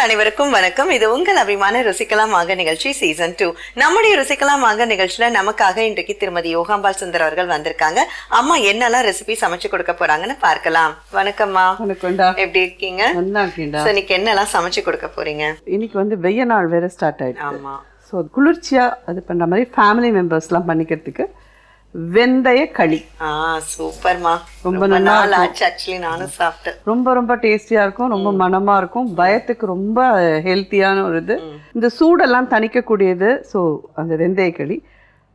நேயர்கள் அனைவருக்கும் வணக்கம். இது உங்கள் அபிமான ருசிக்கலாம் ஆக நிகழ்ச்சி சீசன் டூ நம்முடைய ருசிக்கலாம் ஆக நிகழ்ச்சியில நமக்காக இன்றைக்கு திருமதி யோகாம்பால் சுந்தர் அவர்கள் வந்திருக்காங்க. அம்மா என்னெல்லாம் ரெசிபி சமைச்சு கொடுக்க போறாங்கன்னு பார்க்கலாம். வணக்கம்மா. எப்படி இருக்கீங்க? இன்னைக்கு என்னெல்லாம் சமைச்சு கொடுக்க போறீங்க? இன்னைக்கு வந்து வெய்ய நாள் வேற ஸ்டார்ட் ஆயிடுச்சு. ஆமா. ஸோ குளிர்ச்சியா அது பண்ற மாதிரி ஃபேமிலி மெம்பர்ஸ்லாம் பண்ணிக்கிறதுக்கு வெந்தய களி. ஆ சூப்பர்மா. ரொம்ப நல்லா நாள் ஆச்சு. ஆக்சுவலி நானும் சாப்பிட்டேன். ரொம்ப ரொம்ப டேஸ்டியா இருக்கும். ரொம்ப மனமா இருக்கும். பயத்துக்கு ரொம்ப ஹெல்த்தியான ஒரு இது. இந்த சூடெல்லாம் தணிக்கக்கூடியது ஸோ அந்த வெந்தய களி.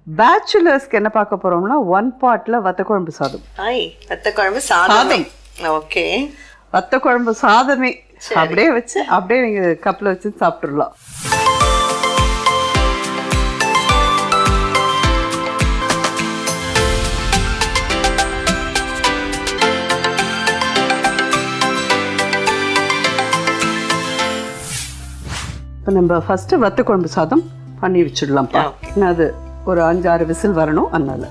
பேச்சுலர்ஸ்க்கு என்ன பார்க்க போறோம்னா ஒன் பாட்ல வத்த குழம்பு சாதம். வத்த குழம்பு சாதம். ஓகே. வத்த குழம்பு சாதமே. அப்படியே வச்சு அப்படியே நீங்க கப்பில் வச்சு சாப்பிட்டுடலாம் இப்போ நம்ம ஃபஸ்ட்டு வத்த குழம்பு சாதம் பண்ணி வச்சுடலாம்ப்பா. அது ஒரு அஞ்சாறு விசில் வரணும் அதனால.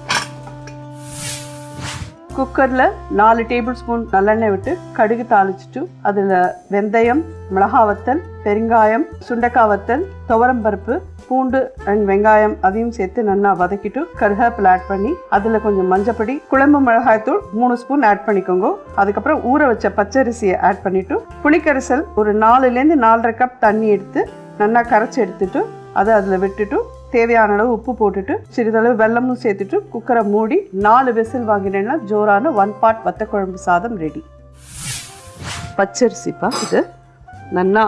குக்கரில் நாலு டேபிள் ஸ்பூன் நல்லெண்ணெய் விட்டு கடுகு தாளிச்சிட்டு அதில் வெந்தயம் மிளகாய் வத்தல் பெருங்காயம் சுண்டக்காய் வத்தல் துவரம் பருப்பு பூண்டு அண்ட் வெங்காயம் அதையும் சேர்த்து நல்லா வதக்கிட்டு கருவேப்பிலை ஆட் பண்ணி அதில் கொஞ்சம் மஞ்சப்பொடி குழம்பு மிளகாய்த்தூள் மூணு ஸ்பூன் ஆட் பண்ணிக்கோங்க. அதுக்கப்புறம் ஊற வச்ச பச்சரிசியை ஆட் பண்ணிட்டு புளிக்கரிசல் ஒரு நாலுலேருந்து நாலரை கப் தண்ணி எடுத்து நல்லா கரைச்சி எடுத்துட்டு அதை அதில் விட்டுட்டு தேவையான அளவு உப்பு போட்டுட்டு சிறிதளவு வெல்லமும் சேர்த்துட்டு குக்கரை மூடி நாலு விசில் வாங்கினேன்னா ஜோரான ஒன் பாட் வத்த குழம்பு சாதம் ரெடி பச்சரிசிப்பா இது. நல்லா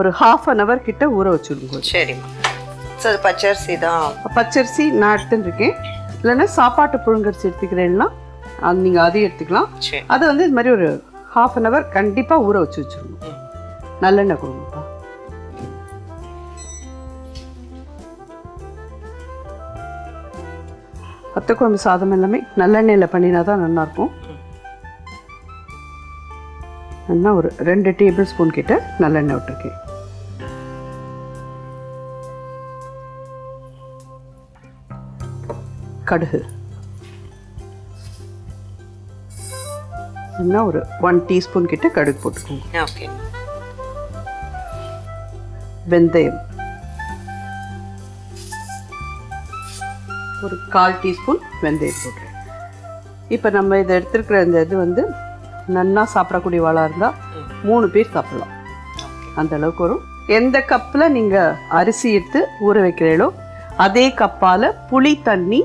ஒரு ஹாஃப் அன் ஹவர் கிட்ட ஊற வச்சுடுங்க சரிம்மா. பச்சரிசி தான். பச்சரிசி நான் எடுத்துன்னு இருக்கேன். இல்லைன்னா சாப்பாட்டு புழுங்கரிசி எடுத்துக்கிறேன்னா அது நீங்கள் அதையும் எடுத்துக்கலாம். அதை வந்து இது மாதிரி ஒரு ஹாஃப் அன் ஹவர் கண்டிப்பாக ஊற வச்சு வச்சுருங்க. நல்லெண்ணெய் கொடுங்கப்பா வத்த குழம்பு சாதம் எல்லாமே நல்லெண்ணெயில் பண்ணினா தான் நல்லாயிருக்கும். நல்லா ஒரு ரெண்டு டேபிள் ஸ்பூன் கிட்ட நல்லெண்ணெய் விட்டுருக்கேன். கடுகு. என்ன ஒரு ஒன் டீஸ்பூன் கிட்ட கடுகு போட்டுக்கோங்க. ஓகே வெந்தயம். ஒரு கால் டீஸ்பூன் வெந்தயம் போடுறேன் இப்போ நம்ம இதை எடுத்துருக்கிற இந்த இது வந்து நன்னா சாப்பிடக்கூடிய வாழா இருந்தால் மூணு பேர் சாப்பிடலாம். அந்த அளவுக்கு வரும். எந்த கப்பில் நீங்கள் அரிசி எடுத்து ஊற வைக்கிறீங்களோ அதே கப்பால் புளி தண்ணி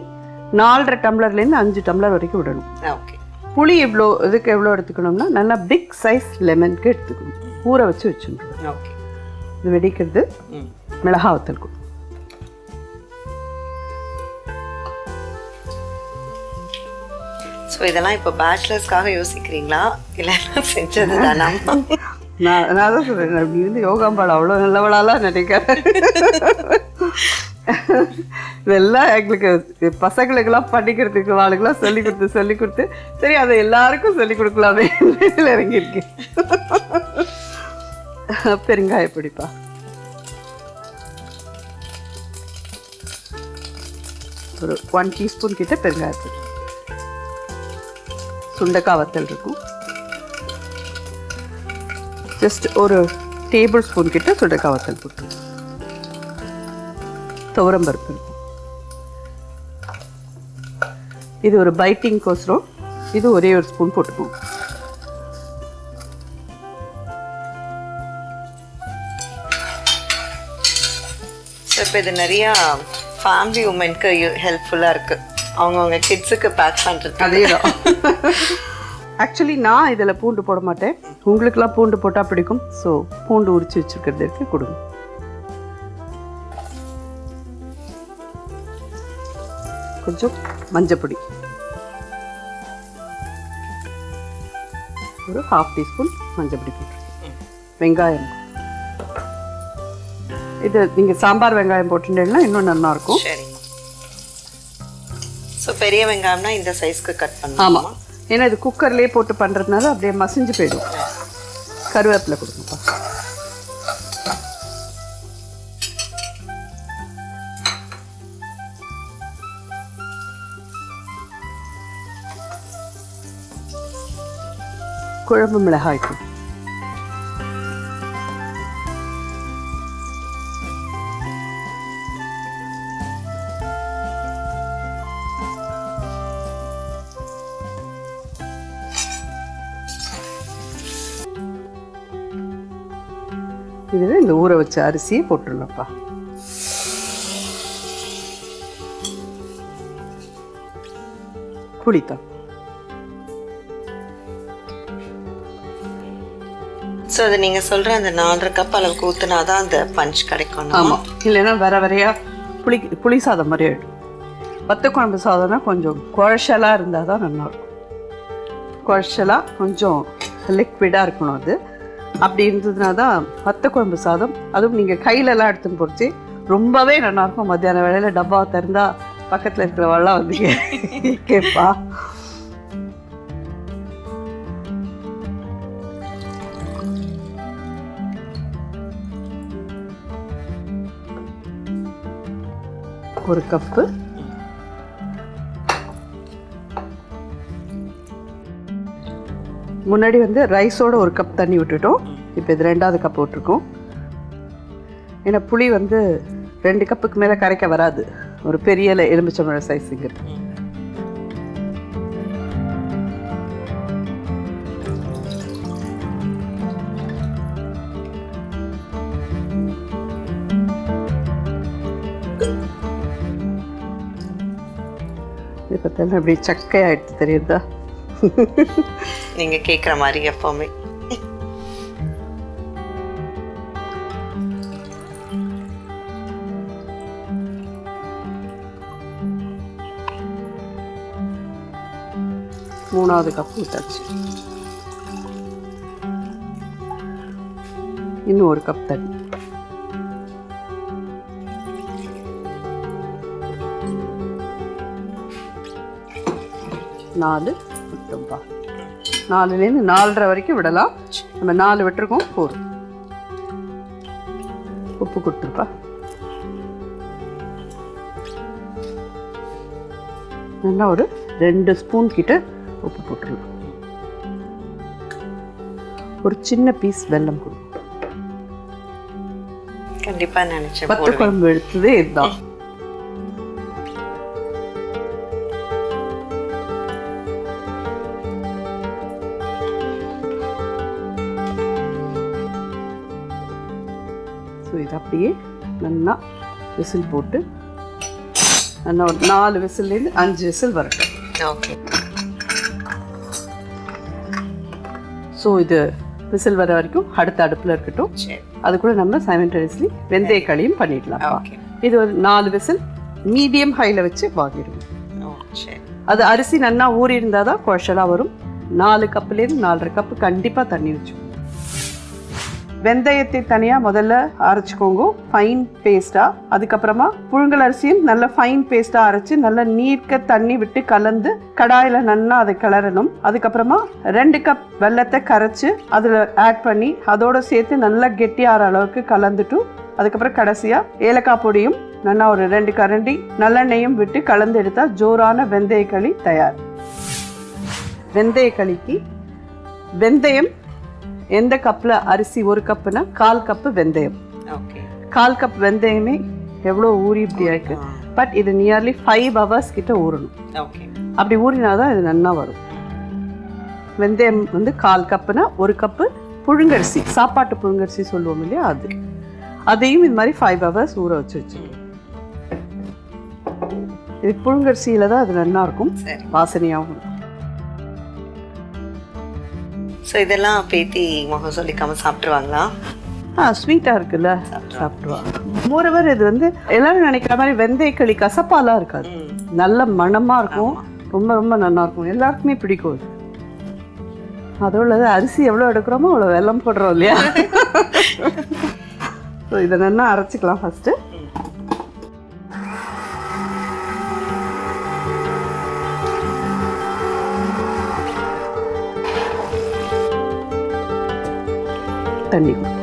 நாலரை டம்ளர்லேருந்து அஞ்சு டம்ளர் வரைக்கும் விடணும். ஓகே. புளி எவ்வளோ இதுக்கு எவ்வளோ எடுத்துக்கணும்னா நல்லா பிக் சைஸ் லெமனுக்கு எடுத்துக்கணும். ஊற வச்சு வச்சுக்கணும். ஓகே. இது வெடிக்கிறது ம். மிளகாய் வத்தல் கொடு ஸோ இதெல்லாம் இப்போ பேச்சுலர்ஸ்க்காக யோசிக்கிறீங்களா? இல்லை செஞ்சது தானா? நான் நான் தான் சொல்கிறேன் அப்படி இருந்து யோகாம்பாள் அவ்வளோ நல்லவளாலாம் நினைக்கிறேன். இதெல்லாம் எங்களுக்கு பசங்களுக்கெல்லாம் படிக்கிறதுக்கு வாளுக்கெல்லாம் சொல்லி கொடுத்து சொல்லி கொடுத்து சரி அதை எல்லாருக்கும் சொல்லி கொடுக்கலாமே. இதில் இறங்கியிருக்கேன் பெருங்காய பிடிப்பா. ஒரு ஒன் டீஸ்பூன் கிட்ட பெருங்காயத்தூள் சுண்டக்காய் வத்தல் இருக்கும் ஜஸ்ட் ஒரு டேபிள் ஸ்பூன் கிட்ட சுண்டக்காய் வத்தல் போட்டு. துவரம் பருப்பு இது ஒரு பைட்டிங் கோசரம். இது ஒரே ஒரு ஸ்பூன் போட்டுக்கும் ஸோ இப்போ இது நிறையா ஃபேமிலி உமனுக்கு ஹெல்ப்ஃபுல்லாக இருக்கு. அவங்கவுங்க கிட்ஸுக்கு பேக் பண்ணுறது அதே தான் ஆக்சுவலி நான் இதில் பூண்டு போட மாட்டேன். உங்களுக்கெல்லாம் பூண்டு போட்டால் பிடிக்கும். ஸோ பூண்டு உரிச்சு வச்சுருக்கிறது இருக்கு கொடுங்க. கொஞ்சம் மஞ்சப்பொடி. ஒரு ஹாஃப் டீஸ்பூன் மஞ்சப்பொடி போட்டுருக்கேன் வெங்காயம். இது நீங்கள் சாம்பார் வெங்காயம் போட்டுட்டீங்கன்னா இன்னும் நல்லா இருக்கும். சரிங்க. ஸோ பெரிய வெங்காயம்னா இந்த சைஸ்க்கு கட் ஆமாம் பண்ணலாமா ஏன்னா இது குக்கர்லேயே போட்டு பண்ணுறதுனால அப்படியே மசிஞ்சு போயிடும். கருவேப்பிலை கொடுங்கப்பா குழம்பு மிளகாய் இதில் இந்த ஊற வச்ச அரிசியை போட்டுடலாம்ப்பா புளித்தான் ஸோ அது நீங்க சொல்ற அந்த நாலரை கப் அளவுக்கு ஊத்துனாதான் அந்த பஞ்ச் கிடைக்கும் ஆமாம் இல்லைன்னா வேற வேறையா புளி புளி சாதம் மாதிரி ஆகிடும் வத்த குழம்பு சாதம்னா கொஞ்சம் குழச்சலாக இருந்தால் தான் நல்லா இருக்கும். குழச்சலாக கொஞ்சம் லிக்விடாக இருக்கணும் அது. அப்படி இருந்ததுனா தான் வத்த குழம்பு சாதம் அதுவும் நீங்கள் கையிலலாம் எடுத்துன்னு போச்சு ரொம்பவே நல்லாயிருக்கும். மத்தியான வேலையில் டப்பா திறந்தா பக்கத்தில் இருக்கிறவெல்லாம் வந்து கேட்பா ஒரு கப்பு முன்னாடி வந்து ரைஸோட ஒரு கப் தண்ணி விட்டுட்டோம். இப்போ இது ரெண்டாவது கப் விட்டுருக்கோம் ஏன்னா புளி வந்து ரெண்டு கப்புக்கு மேலே கரைக்க வராது. ஒரு பெரிய எலுமிச்சம்பழம் சைஸுங்க இப்போ தானே அப்படி சக்கையாயிடுச்சு தெரியுதா? நீங்க கேக்குற மாதிரி எப்பவுமே. மூணாவது கப் தச்சு இன்னும் ஒரு கப் தண்ணி. நாலு. விட்டோம்ப்பா நாலுலேருந்து நாலரை வரைக்கும் விடலாம். நம்ம நாலு விட்டுருக்கோம் போதும். உப்பு கொடுத்துருப்பா. நல்லா ஒரு ரெண்டு ஸ்பூன் கிட்ட உப்பு போட்டுருலாம் ஒரு சின்ன பீஸ் வெல்லம் கொடுக்கும் கண்டிப்பா நினைச்சேன் பத்து. குழம்பு எடுத்ததே இதுதான். அப்படியே நல்லா விசில் போட்டு நல்லா ஒரு நாலு விசில்லேருந்து அஞ்சு விசில் வரட்டும். ஓகே. ஸோ இது விசில் வர வரைக்கும் அடுத்த அடுப்பில் இருக்கட்டும். அது கூட நம்ம சைமண்டனியஸ்லி வெந்தய களியும் பண்ணிடலாம் இது ஒரு நாலு விசில் மீடியம் ஹையில் வச்சு வாங்கிடுவோம் அது அரிசி நன்னா ஊறி இருந்தால் தான் குழச்சலாக வரும். நாலு கப்புலேருந்து நாலரை கப்பு கண்டிப்பாக தண்ணி வச்சுக்கோங்க வெந்தயத்தை தனியாக முதல்ல அரைச்சிக்கோங்க. ஃபைன் பேஸ்ட்டாக அதுக்கப்புறமா புழுங்கலரிசியும் நல்ல ஃபைன் பேஸ்ட்டாக அரைச்சி நல்லா நீர்க்க தண்ணி விட்டு கலந்து கடாயில் நல்லா அதை கிளறணும். அதுக்கப்புறமா ரெண்டு கப் வெல்லத்தை கரைச்சி அதில் ஆட் பண்ணி அதோடு சேர்த்து நல்லா கெட்டியாகிற அளவுக்கு கலந்துட்டு அதுக்கப்புறம் கடைசியாக ஏலக்காய் பொடியும் நல்லா ஒரு ரெண்டு கரண்டி நல்லெண்ணெயும் விட்டு கலந்து எடுத்தால் ஜோரான வெந்தய களி தயார். வெந்தய களிக்கு வெந்தயம் எந்த கப்பில் அரிசி ஒரு கப்புனா கால் கப்பு வெந்தயம். கால் கப் வெந்தயமே எவ்வளோ ஊறி இப்படி இருக்கு. பட் இது நியர்லி ஃபைவ் ஹவர்ஸ் கிட்ட ஊறணும். அப்படி ஊறினா தான் இது நல்லா வரும். வெந்தயம் வந்து கால் கப்புனா ஒரு கப்பு புழுங்கரிசி சாப்பாட்டு புழுங்கரிசி சொல்லுவோம் இல்லையா அது. அதையும் இது மாதிரி ஃபைவ் ஹவர்ஸ் ஊற வச்சு வச்சுக்கணும் இது புழுங்கரிசியில தான் அது நல்லா இருக்கும். வாசனையாகவும் இருக்கும். ஸோ இதெல்லாம் பேத்தி முகம் சொல்லிக்காம சாப்பிட்டுருவாங்களா? ஆ ஸ்வீட்டாக இருக்குல்ல? சாப்பிடுவா மோரவர் இது வந்து எல்லாரும் நினைக்கிற மாதிரி வெந்தயக்களி கசப்பாலாம் இருக்காது. நல்ல மணமாக இருக்கும். ரொம்ப ரொம்ப நல்லா இருக்கும். எல்லாருக்குமே பிடிக்கும் இது. அதோட அரிசி எவ்வளோ எடுக்கிறோமோ அவ்வளோ வெல்லம் போடுறோம் இல்லையா? ஸோ இதை நல்லா அரைச்சிக்கலாம் ஃபஸ்ட்டு தண்ணி கொடுப்போம்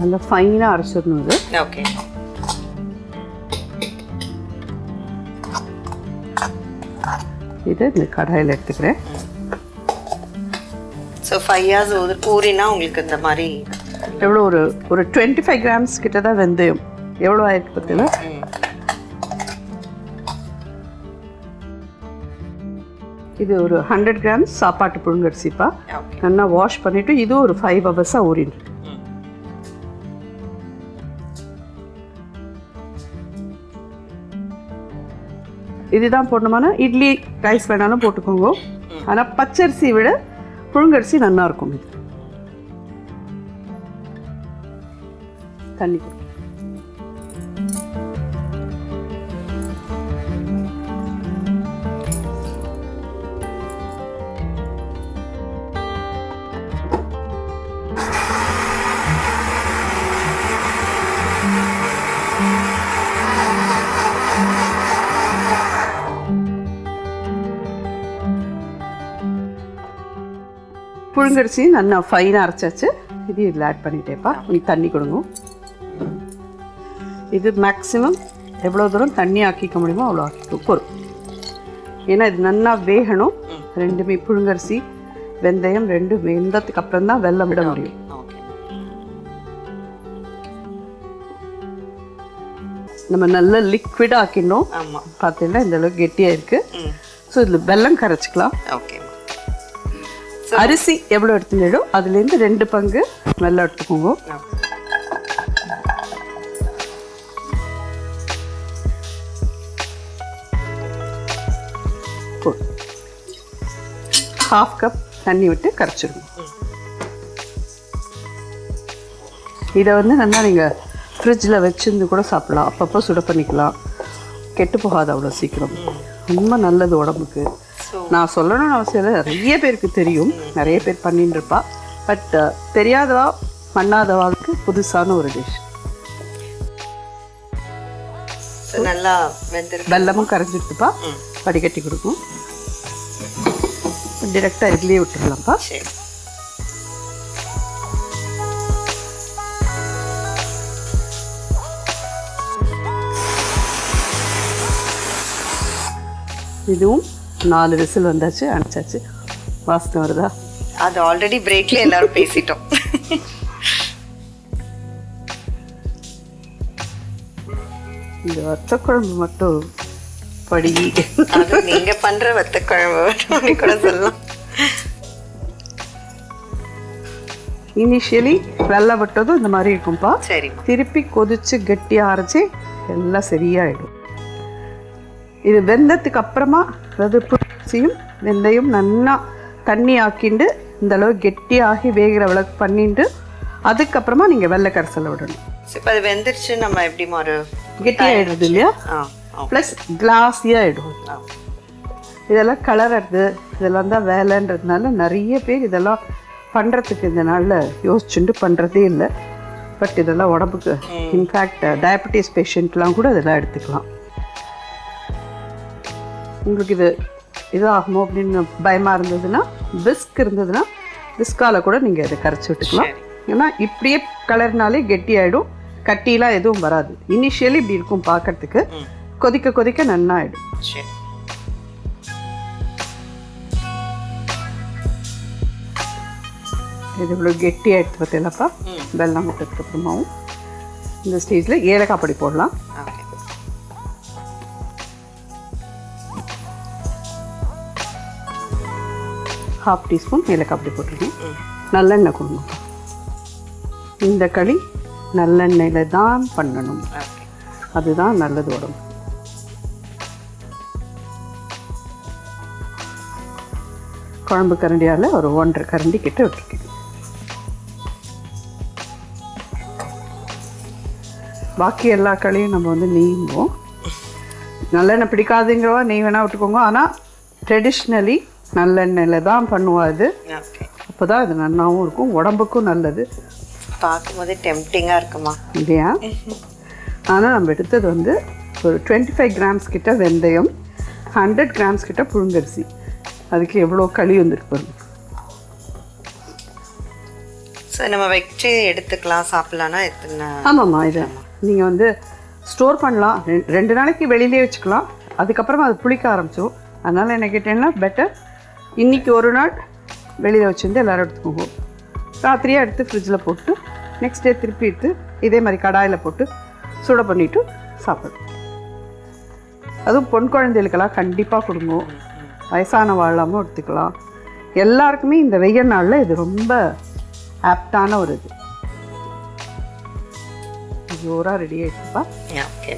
நல்லா ஃபைனாக அரைச்சிடணும் இது இதை இந்த கடாயில் எடுத்துக்கிறேன். ஸோ ஃபைவ் இயர்ஸ் ஊறினா உங்களுக்கு இந்த மாதிரி எவ்வளோ ஒரு ஒரு டுவெண்ட்டி ஃபைவ் கிராம்ஸ் கிட்ட தான் வெந்தயம் எவ்வளோ ஆயிருக்கு பார்த்தீங்களா? ம். இது ஒரு ஹண்ட்ரட் கிராம்ஸ் சாப்பாட்டு புழுங்கரிசிப்பா நல்லா வாஷ் பண்ணிவிட்டு இது ஒரு ஃபைவ் ஹவர்ஸாக ஊறிடு இதுதான் போடணுமானா இட்லி ரைஸ் வேணாலும் போட்டுக்கோங்க. ஆனால் பச்சரிசி விட புழுங்கரிசி நல்லா இருக்கும் இது. தண்ணி புழுங்கரிசி நல்லா ஃபைனாக அரைச்சாச்சு. இது இதில் ஆட் பண்ணிட்டேப்பா. நீ தண்ணி கொடுங்க. இது மேக்ஸிமம் எவ்வளோ தூரம் தண்ணி ஆக்கிக்க முடியுமோ அவ்வளோ ஆக்கிக்கோ. போதும் ஏன்னா இது நல்லா வேகணும். ரெண்டுமே புழுங்கரிசி வெந்தயம் ரெண்டு வெந்ததுக்கு அப்புறம் தான் வெல்லம் விட முடியும். நம்ம நல்லா லிக்விட் ஆக்கிடணும். பார்த்தீங்கன்னா இந்த அளவுக்கு கெட்டியாக இருக்குது ஸோ இதில் வெல்லம் கரைச்சிக்கலாம். ஓகே அரிசி எவ்வளோ எடுத்துக்கிடும் அதுலேருந்து ரெண்டு பங்கு நல்லா எடுத்துக்கோங்க. ஹாஃப் கப் தண்ணி விட்டு கரைச்சிடுங்க இதை வந்து நல்லா நீங்கள் ஃப்ரிட்ஜில் வச்சிருந்து கூட சாப்பிடலாம். அப்பப்போ சுட பண்ணிக்கலாம். கெட்டு போகாது அவ்வளோ சீக்கிரம். ரொம்ப நல்லது உடம்புக்கு. நான் சொல்லணும்னு அவசியம் இல்லை. நிறைய பேருக்கு தெரியும். நிறைய பேர் பண்ணிட்டு இருப்பா பட் தெரியாதவா பண்ணாதவாவுக்கு புதுசான ஒரு டிஷ் நல்லா வெந்திருக்கு. வெல்லமும் கரைஞ்சிட்டுப்பா. வடிகட்டி கொடுக்கும். டிரெக்டாக இதுலேயே விட்டுடலாம்ப்பா. இதுவும் நாலு விசில் வந்தாச்சு அனுப்பிச்சாச்சு வாசனை வருதா? அது ஆல்ரெடி பிரேக்ல எல்லாரும் பேசிட்டோம். இந்த வத்த குழம்பு மட்டும் படி. நீங்க பண்ற வத்த குழம்பு கூட சொல்லலாம். இனிஷியலி வெள்ளை விட்டதும் இந்த மாதிரி இருக்கும்ப்பா சரிம்மா திருப்பி கொதிச்சு கெட்டியாக அரைச்சி எல்லாம் சரியாயிடும். இது வெந்ததுக்கு அப்புறமா அதாவது புளிச்சியும் வெந்தயம் நல்லா தண்ணி ஆக்கிண்டு இந்த அளவு கெட்டியாகி வேகிற அளவுக்கு பண்ணிட்டு அதுக்கப்புறமா நீங்கள் வெள்ளை கரைசலை விடணும் இப்போ அது வெந்துருச்சு நம்ம எப்படி ஒரு கெட்டியாயிடுது இல்லையா? ப்ளஸ் கிளாஸியாகிடும். இதெல்லாம் கலர்றது இதெல்லாம் தான் வேலைன்றதுனால நிறைய பேர் இதெல்லாம் பண்ணுறதுக்கு இந்த நாளில் யோசிச்சுட்டு பண்ணுறதே இல்லை. பட் இதெல்லாம் உடம்புக்கு இன்ஃபேக்ட் டயபெட்டிஸ் பேஷண்ட்லாம் கூட இதெல்லாம் எடுத்துக்கலாம். உங்களுக்கு இது இதாகுமோ அப்படின்னு பயமாக இருந்ததுன்னா பிஸ்க் இருந்ததுன்னா பிஸ்கால கூட நீங்கள் இதை கரைச்சி விட்டுக்கலாம். ஏன்னா இப்படியே கலர்னாலே கெட்டி ஆகிடும் கட்டிலாம் எதுவும் வராது. இனிஷியலி இப்படி இருக்கும் பார்க்கறதுக்கு. கொதிக்க கொதிக்க ஆயிடும் சரி. இது இவ்வளோ கெட்டி ஆயிடுச்சு பார்த்தீங்களாப்பா. வெள்ளம் விட்டதுக்கு அப்புறமாவும் இந்த ஸ்டேஜில் ஏலக்காய் பொடி போடலாம். ஹாஃப் டீஸ்பூன் ஏலக்காய் அப்படி போட்டிருக்கேன். நல்லெண்ணெய் கொடுங்க. இந்த களி நல்லெண்ணெயில் தான் பண்ணணும். அதுதான் நல்லது உடம்பு. குழம்பு கரண்டியால் ஒரு ஒன்றரை கரண்டி கிட்ட விட்டுருக்கேன். பாக்கி எல்லா களியும் நம்ம வந்து நீங்குவோம் நல்லெண்ணெய் பிடிக்காதுங்கிறவா நீ வேணால் விட்டுக்கோங்க. ஆனால் ட்ரெடிஷ்னலி நல்லெண்ணெயில் தான் பண்ணுவா இது ஓகே அப்போ தான் இது நல்லாவும் இருக்கும் உடம்புக்கும் நல்லது. பார்க்கும்போதே டெம்டிங்காக இருக்குமா? இல்லையா ஆனால் நம்ம எடுத்தது வந்து ஒரு டுவெண்ட்டி ஃபைவ் கிராம்ஸ் கிட்ட வெந்தயம் ஹண்ட்ரட் கிராம்ஸ் கிட்ட புழுங்கரிசி. அதுக்கு எவ்வளோ களி வந்திருக்கு பாருங்க. ஸோ நம்ம வச்சு எடுத்துக்கலாம் சாப்பிட்லான்னா எத்தனை? ஆமாம்மா இது நீங்கள் வந்து ஸ்டோர் பண்ணலாம். ரெண்டு நாளைக்கு வெளியிலே வச்சுக்கலாம். அதுக்கப்புறமா அது புளிக்க ஆரம்பிச்சிடும் அதனால் என்ன கேட்டேன்னா பெட்டர் இன்றைக்கி ஒரு நாள் வெளியில் வச்சுருந்து எல்லோரும் எடுத்துக்கோங்க ராத்திரியாக எடுத்து ஃப்ரிட்ஜில் போட்டு நெக்ஸ்ட் டே திருப்பி எடுத்து இதே மாதிரி கடாயில் போட்டு சுட பண்ணிவிட்டு சாப்பிடும் அதுவும் பொன் குழந்தைகளுக்கெல்லாம் கண்டிப்பாக கொடுங்க. வயசான வாழாமல் எடுத்துக்கலாம். எல்லாருக்குமே இந்த வெய்ய நாளில் இது ரொம்ப ஆப்டான ஒரு இது. ஜோராக ரெடி ஆகிடுச்சுப்பா ஓகே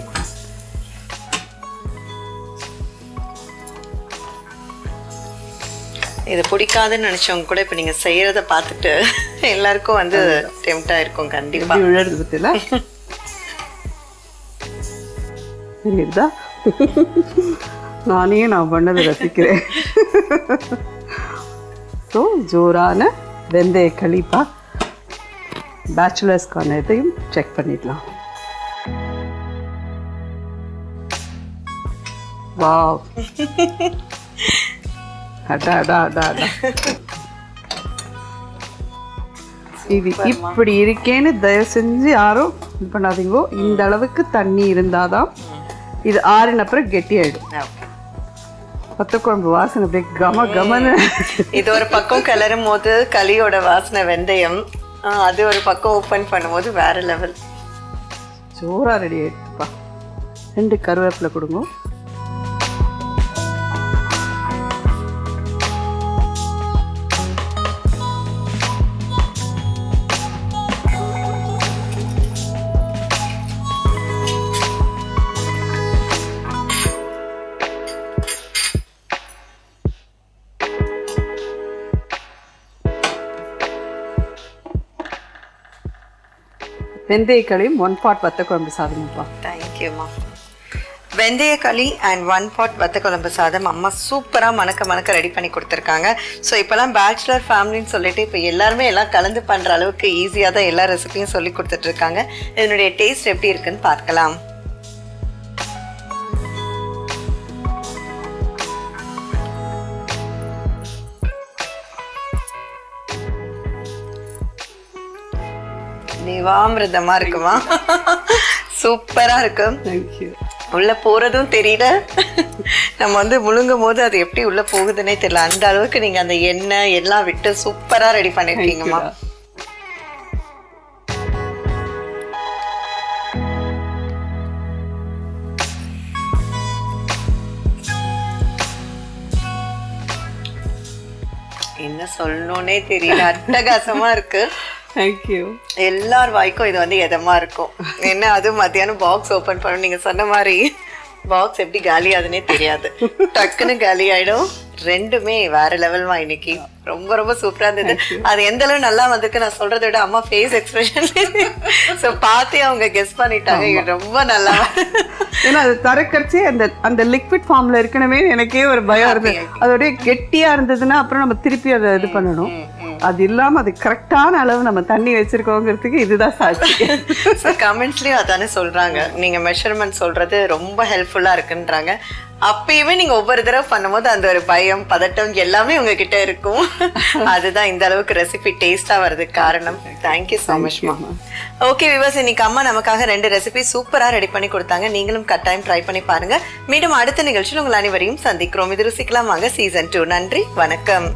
இது பிடிக்காதுன்னு நினச்சவங்க கூட இப்போ நீங்க செய்கிறத பார்த்துட்டு எல்லாருக்கும் வந்து டெம்டாக இருக்கும் கண்டிப்பா. எப்படி விழுறது தெரியுதா நானே நான் பண்ணதை ரசிக்கிறேன். ஸோ ஜோரான வெந்தய களிப்பா பேச்சுலர்ஸ்க்கான இதையும் செக் பண்ணிடலாம். வாவ் அடா அடா அடா அடா. இது இப்படி இருக்கேன்னு தயவு செஞ்சு யாரும் இது பண்ணாதீங்கோ. இந்த அளவுக்கு தண்ணி இருந்தாதான் இது ஆறின அப்புறம் கெட்டியாயிடும் பத்த குழம்பு வாசனை அப்படியே கம கமன்னு. இது ஒரு பக்கம் கிளறும் போது களியோட வாசனை வெந்தயம். அது ஒரு பக்கம் ஓப்பன் பண்ணும்போது வேற லெவல் ஜோரா ரெடி ஆயிடுச்சுப்பா. ரெண்டு கருவேப்பிலை கொடுங்க. வெந்தயக்களையும் ஒன் பாட் வத்த குழம்பு சாதம்ப்பா. தேங்க்யூம்மா வெந்தய களி அண்ட் ஒன் பாட் வத்த குழம்பு சாதம் அம்மா சூப்பராக மணக்க மணக்க ரெடி பண்ணி கொடுத்துருக்காங்க. ஸோ இப்போலாம் பேச்சுலர் ஃபேமிலின்னு சொல்லிட்டு இப்போ எல்லாருமே எல்லாம் கலந்து பண்ணுற அளவுக்கு ஈஸியாக தான் எல்லா ரெசிபியும் சொல்லி கொடுத்துட்ருக்காங்க இதனுடைய டேஸ்ட் எப்படி இருக்குன்னு பார்க்கலாம். நிவாமிரதமா இருக்குமா? சூப்பரா இருக்கு. தேங்க்யூ உள்ள போறதும் தெரியல. நம்ம வந்து முழுங்கும் போது அது எப்படி உள்ள போகுதுன்னே தெரியல. அந்த அளவுக்கு நீங்க அந்த எண்ணெய் எல்லாம் விட்டு சூப்பரா ரெடி பண்ணிருக்கீங்கம்மா. என்ன சொல்லணும்னே தெரியல. அட்டகாசமா இருக்கு. தேங்க்யூ எல்லார் வாய்க்கும் இது வந்து எதமா இருக்கும். என்ன அது மத்தியானம் பாக்ஸ் ஓபன் பண்ணணும். நீங்க சொன்ன மாதிரி பாக்ஸ் எப்படி காலி ஆகுதுன்னே தெரியாது. டக்குன்னு காலி ஆயிடும். ரெண்டுமே வேற லெவல்மா இன்னைக்கு. ரொம்ப ரொம்ப சூப்பரா இருந்தது. அது எந்த அளவு நல்லா வந்திருக்கு நான் சொல்றதை விட அம்மா ஃபேஸ் எக்ஸ்பிரஷன் ஸோ பார்த்தே அவங்க கெஸ் பண்ணிட்டாங்க. ரொம்ப நல்லா. ஏன்னா அது திறக்கறச்சே அந்த அந்த லிக்விட் ஃபார்ம்ல இருக்கணுமே எனக்கே ஒரு பயம் இருந்தது. அதோடய கெட்டியா இருந்ததுன்னா அப்புறம் நம்ம திருப்பி அதை இது பண்ணணும். அது இல்லாம அது கரெக்டான அளவு நம்ம தண்ணி வச்சிருக்கோங்கிறதுக்கு இதுதான் சாட்சி. கமெண்ட்ஸ்லயும் அதானே சொல்றாங்க. நீங்க மெஷர்மெண்ட் சொல்றது ரொம்ப ஹெல்ப்ஃபுல்லா இருக்குன்றாங்க. அப்பயுமே நீங்க ஒவ்வொரு தடவை பண்ணும்போது அந்த ஒரு பயம் பதட்டம் எல்லாமே உங்ககிட்ட இருக்கும். அதுதான் இந்த அளவுக்கு ரெசிபி டேஸ்டா வர்றதுக்கு காரணம். தேங்க்யூ ஸோ மச்மா ஓகே விவாஸ் இன்னைக்கு அம்மா நமக்காக ரெண்டு ரெசிபி சூப்பரா ரெடி பண்ணி கொடுத்தாங்க. நீங்களும் கட்டாயம் ட்ரை பண்ணி பாருங்க. மீண்டும் அடுத்த நிகழ்ச்சியில் உங்கள் அனைவரையும் சந்திக்கிறோம். இது ருசிக்கலாம் வாங்க. சீசன் டூ நன்றி. வணக்கம்.